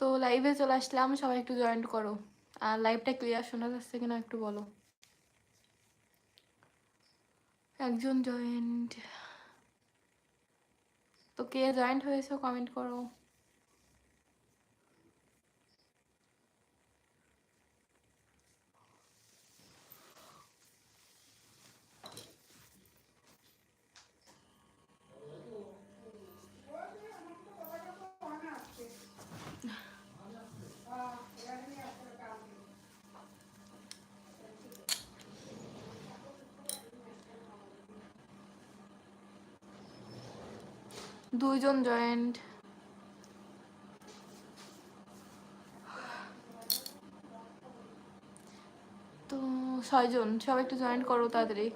তো লাইভে চলে আসলাম সবাই একটু জয়েন করো। আর লাইভটা ক্লিয়ার শোনা যাচ্ছে কিনা একটু বলো। একজন জয়েন্ট তো কে জয়েন্ট হয়েছে কমেন্ট করো। দুইজন জয়েন্ট তো ছয়জন সবাই একটু জয়েন্ট করো তাড়াতাড়ি।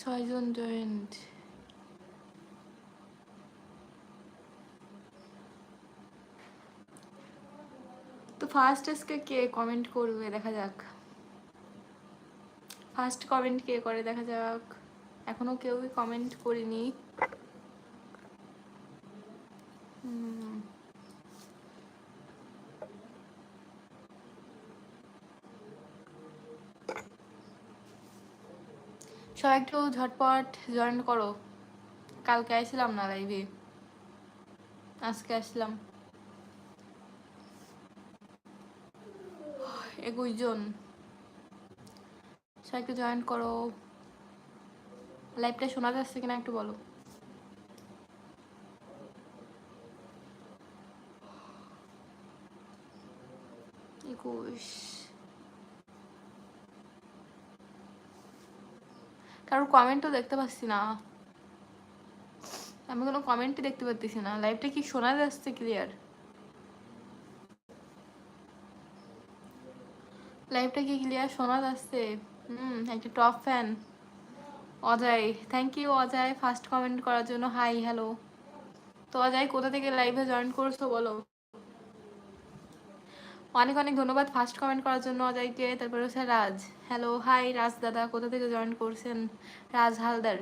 ছয়জন জয়েন্ট ফার্স্ট আজকে কে কমেন্ট করবে, দেখা যাক। ফার্স্ট কমেন্ট কে করে, দেখা যাক। এখনও কেউই কমেন্ট করিনি। সবাই একটু ঝটপট জয়েন করো। কালকে আসছিলাম না লাইভে আজকে আসলাম। একুশ জন। সবাই একটু জয়েন করো লাইভটা শোনা যাচ্ছে কিনা একটু বলো। একুশ। কারোর কমেন্টও দেখতে পাচ্ছি না। আমি কোনো কমেন্টই দেখতে পাচ্ছি না। লাইভটা কি শোনা যাচ্ছে ক্লিয়ার লাইভটা কি ক্লিয়ার শোনা যাচ্ছে। হুম একটা top fan Ajay thank you Ajay first comment করার জন্য। হাই হ্যালো তো অজয় কোথা থেকে লাইভে জয়েন করছ বলো? অনেক অনেক ধন্যবাদ ফার্স্ট কমেন্ট করার জন্য অজয়কে। তারপরে হচ্ছে রাজ। হ্যালো হাই রাজ দাদা কোথা থেকে জয়েন করছেন? রাজ হালদার।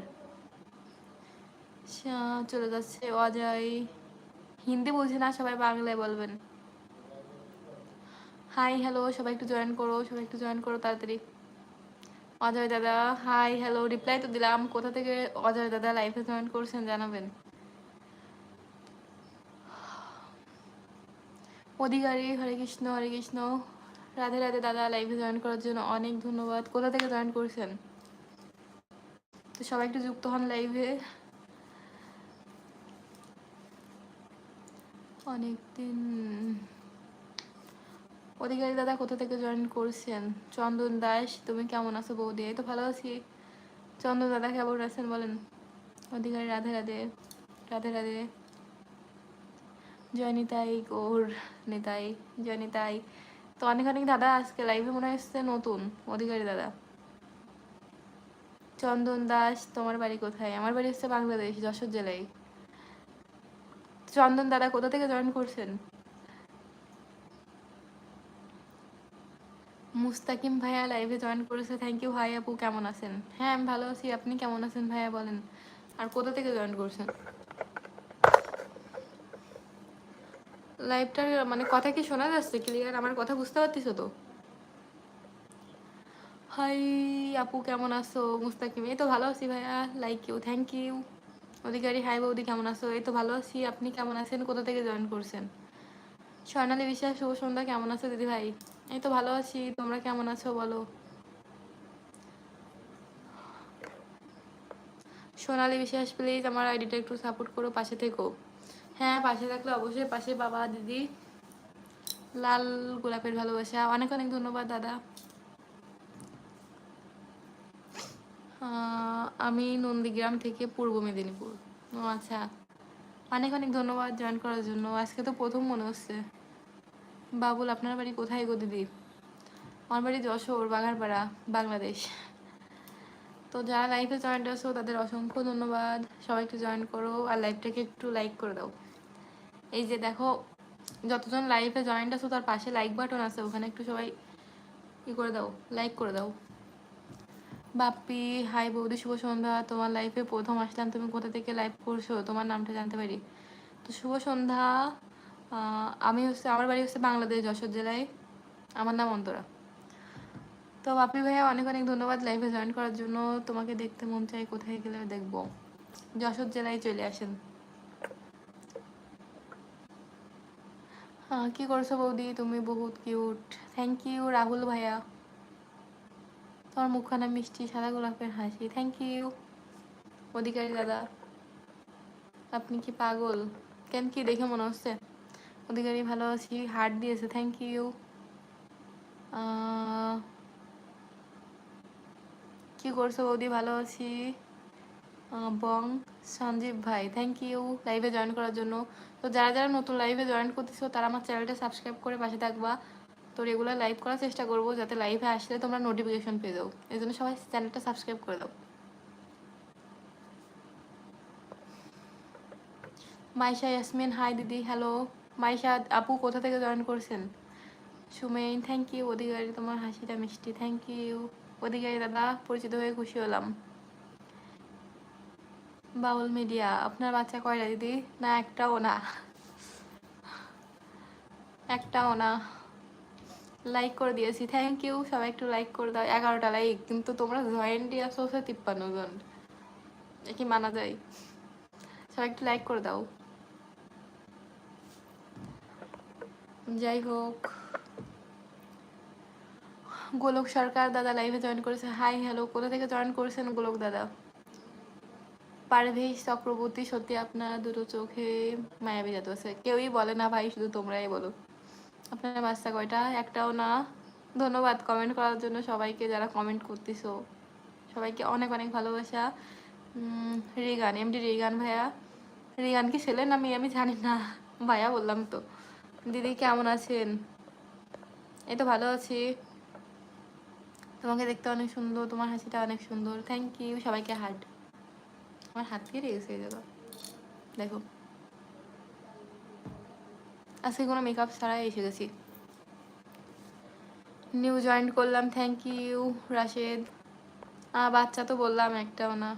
আচ্ছা, চলে যাচ্ছে অজয়। হিন্দি বুঝে না সবাই বাংলায় বলবেন। হাই হ্যালো সবাই একটু জয়েন করো, সবাই একটু জয়েন করো তাড়াতাড়ি। অজয় দাদা হাই হ্যালো রিপ্লাই তো দিলাম। কোথা থেকে অজয় দাদা লাইভে জয়েন করছেন জানাবেন? অধিকারী, হরে কৃষ্ণ হরে কৃষ্ণ। রাধে রাধে দাদা লাইভে জয়েন করার জন্য অনেক ধন্যবাদ। কোথা থেকে জয়েন করছেন? তো সবাই একটু যুক্ত হন লাইভে অনেকদিন অধিকারী দাদা কোথা থেকে জয়েন করছেন? চন্দন দাস, তুমি কেমন আছো বৌদি? এই তো ভালো আছি। চন্দন দাদা কেমন আছেন বলেন? অধিকারী রাধে রাধে রাধে রাধে। জয় নিতাই গৌর নিতাই জয় নিতাই তো অনেক অনেক দাদা আজকে লাইভে মনে হচ্ছে নতুন, অধিকারী দাদা। চন্দন দাস, তোমার বাড়ি কোথায়? আমার বাড়ি হচ্ছে বাংলাদেশ, যশোর জেলায়। চন্দন দাদা কোথা থেকে জয়েন করছেন? মুস্তাকিম ভাইয়া লাইভে জয়েন করেছে। থ্যাংক ইউ ভাই আপু, কেমন আছেন? হ্যাঁ আমি ভালো আছি। আপনি কেমন আছেন ভাইয়া, বলেন? আর কোথা থেকে জয়েন করছেন? লাইভটার মানে কথা কি শোনা যাচ্ছে? ক্লিয়ার আমার কথা বুঝতে পারতিস তো? হাই আপু, কেমন আছো? মুস্তাকিম, এই তো ভালো আছি ভাইয়া। Like you thank you Adhikari hi বৌদি, কেমন আছো? এই তো ভালো আছি। আপনি কেমন আছেন? কোথা থেকে জয়েন করছেন? স্বর্ণালী বিশ্বাস, শুভ সন্ধ্যা। কেমন আছো দিদি ভাই? এই তো ভালো আছি, তোমরা কেমন আছো বলো? সোনালি বিশ্বাস প্লিজ আমার আইডিটা একটু সাপোর্ট করো, পাশে থেকো। হ্যাঁ পাশে থাকলে অবশ্যই পাশে বাবা, দিদি, লাল গোলাপের ভালোবাসা। অনেক অনেক ধন্যবাদ, দাদা। আমি নন্দীগ্রাম থেকে পূর্ব মেদিনীপুর। ও আচ্ছা। অনেক অনেক ধন্যবাদ জয়েন করার জন্য। আজকে তো প্রথম মনে হচ্ছে। বাবুল, আপনার বাড়ি কোথায় গো দিদি? আমার বাড়ি যশোর বাগারপাড়া বাংলাদেশ। তো যারা লাইফে জয়েন্ট আছো, তাদের অসংখ্য ধন্যবাদ। সবাই একটু জয়েন করো আর লাইভটাকে একটু লাইক করে দাও। এই যে দেখো, যতজন লাইফে জয়েন্ট আছো, তার পাশে লাইক বাটন আছে, ওখানে একটু সবাই ই করে দাও লাইক করে দাও। বাপ্পি হাই বৌদি, শুভ সন্ধ্যা। তোমার লাইফে প্রথম আসলাম, তুমি কোথা থেকে লাইভ করছ? তোমার নামটা জানতে পারি। তো শুভ সন্ধ্যা। আমি হচ্ছে, আমার বাড়ি হচ্ছে বাংলাদেশ, যশোর জেলায়। আমার নাম অন্তরা। তো বাপ্পি ভাইয়া, অনেক অনেক ধন্যবাদ লাইভে জয়েন করার জন্য। তোমাকে দেখতে মন চাই কোথায় গেলে দেখব। যশোর জেলায় চলে আসেন। কি করছ বৌদি? তুমি বহুত কিউট থ্যাংক ইউ রাহুল ভাইয়া। তোমার মুখখানা মিষ্টি, সাদা গোলাপের হাসি। থ্যাংক ইউ অধিকারী দাদা। আপনি কি পাগল? কেন কি দেখে মনে হচ্ছে? অধিকারী ভালো আছি হার্ট দিয়েছে থ্যাংক ইউ কি করছ বৌদি, ভালো আছি? বং, সঞ্জীব ভাই থ্যাংক ইউ লাইভে জয়েন করার জন্য। তো যারা যারা নতুন লাইভে জয়েন করতেছো, তারা আমার চ্যানেলটা সাবস্ক্রাইব করে পাশে থাকবা। তো রেগুলার লাইভ করার চেষ্টা করব, যাতে লাইভে আসলে তোমরা নোটিফিকেশন পেয়ে যাও। এই জন্য সবাই চ্যানেলটা সাবস্ক্রাইব করে দাও। মাইশা, ইয়াসমিন হাই দিদি হ্যালো মাইশা, আপু কোথা থেকে জয়েন করছেন? সুমেন থ্যাংক ইউ অধিকারী, তোমার হাসিটা মিষ্টি থ্যাংক ইউ অধিকারী দাদা, পরিচিত হয়ে খুশি হলাম। বাউল মিডিয়া, আপনার বাচ্চা কয়টা দিদি? না, একটাও না। একটাও না। লাইক করে দিয়েছি থ্যাংক ইউ সবাই একটু লাইক করে দাও। এগারোটা লাইক কিন্তু তোমরা জয়েন্ট দিয়ে হচ্ছে তিপ্পান্ন জন। কি মানা যায়? সবাই একটু লাইক করে দাও। যাই হোক। গোলক সরকার দাদা লাইভে জয়েন করেছে। হাই হ্যালো কোথা থেকে জয়েন করেছেন গোলক দাদা? পারভেজ চক্রবর্তী, সত্যি আপনার দুটো চোখে মায়াবী জাত আছে। কেউই বলে না ভাই, শুধু তোমরাই বলো। আপনার বাচ্চা কয়টা? একটাও না। ধন্যবাদ কমেন্ট করার জন্য সবাইকে যারা কমেন্ট করতেছো। সবাইকে অনেক অনেক ভালোবাসা। রিগান এমডি রিগান ভাইয়া। রিগান কি ছেলে না আমি জানি না। ভাইয়া বললাম তো। দিদি, কেমন আছেন? এই তো ভালো আছি। তোমাকে দেখতে অনেক সুন্দর, তোমার হাসিটা অনেক সুন্দর। থ্যাংক ইউ সবাইকে হার্ট আমার হাত থেকে গেছে জায়গা দেখো। আজকে কোনো মেকআপ ছাড়াই এসে গেছি। নিউ জয়েন করলাম থ্যাংক ইউ রাশেদ। বাচ্চা তো বললাম একটাও না।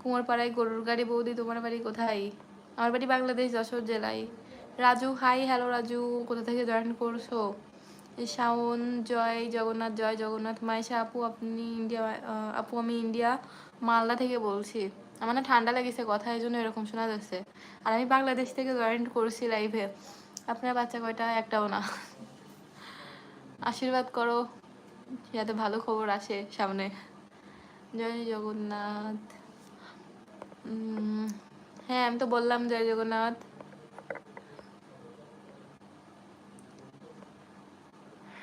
কুমারপাড়ায় গরুর গাড়ি, বৌদি, তোমার বাড়ি কোথায়? আমার বাড়ি বাংলাদেশ, যশোর জেলায়। রাজু, হাই, হ্যালো রাজু, কোথা থেকে জয়েন করছ? শাওন, জয়, জগন্নাথ জয়, জগন্নাথ মাইশা আপু, আপনি ইন্ডিয়া আপু, আমি ইন্ডিয়া, মালদা থেকে বলছি। আমার না ঠান্ডা লেগেছে কথা, এই জন্য এরকম শোনা যাচ্ছে। আর আমি বাংলাদেশ থেকে জয়েন করছি লাইভে। আপনার বাচ্চা কয়টা? একটাও না। আশীর্বাদ করো, যাতে ভালো খবর আসে সামনে। জয় জগন্নাথ। হ্যাঁ আমি তো বললাম জয় জগন্নাথ।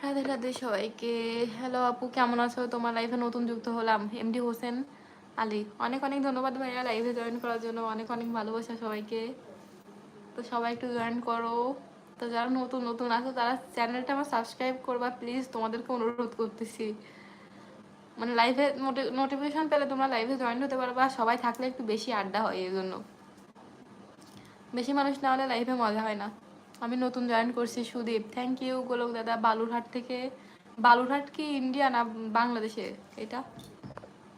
রাধে রাধে সবাইকে। হ্যালো আপু, কেমন আছো? তোমার লাইফে নতুন যুক্ত হলাম। এমডি হোসেন আলী। অনেক অনেক ধন্যবাদ ভাইয়া লাইভে জয়েন করার জন্য। অনেক অনেক ভালোবাসা সবাইকে। তো সবাই একটু জয়েন করো। তো যারা নতুন নতুন আছো, তারা চ্যানেলটা আমার সাবস্ক্রাইব করবা। প্লিজ তোমাদেরকে অনুরোধ করতেছি। মানে লাইভে নোটিফিকেশন পেলে তোমরা লাইভে জয়েন হতে পারবা। সবাই থাকলে একটু বেশি আড্ডা হয় এই জন্য বেশি মানুষ না হলে লাইভে মজা হয় না। আমি নতুন জয়েন করছি, সুদীপ। থ্যাংক ইউ গোলক দাদা। বালুরহাট থেকে, বালুরহাট কি ইন্ডিয়া না বাংলাদেশে? এটা?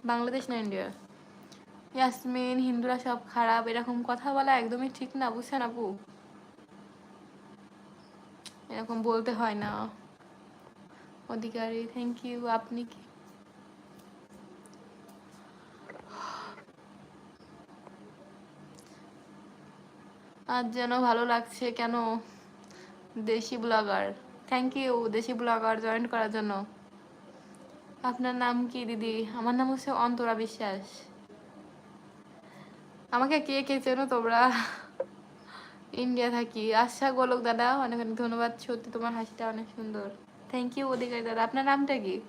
বাংলাদেশ না ইন্ডিয়া ইয়াসমিন হিন্দুরা সব খারাপ। এরকম কথা বলা একদমই ঠিক না, বুঝছেন আপু? এরকম বলতে হয় না। অধিকারী থ্যাংক ইউ আপনি কি? আজ যেন ভালো লাগছে কেন? Desi blogger. Thank you Desi blogger join করার জন্য। আপনার নাম কি, দিদি? আমার নাম হচ্ছে অন্তরা বিশ্বাস। আমাকে কে কে চেনো তোমরা? ইন্ডিয়া থাকি। আচ্ছা গোলক দাদা, অনেক অনেক ধন্যবাদ। সত্যি তোমার হাসিটা অনেক সুন্দর। থ্যাংক ইউ অধিকারী দাদা। আপনার নামটা কি?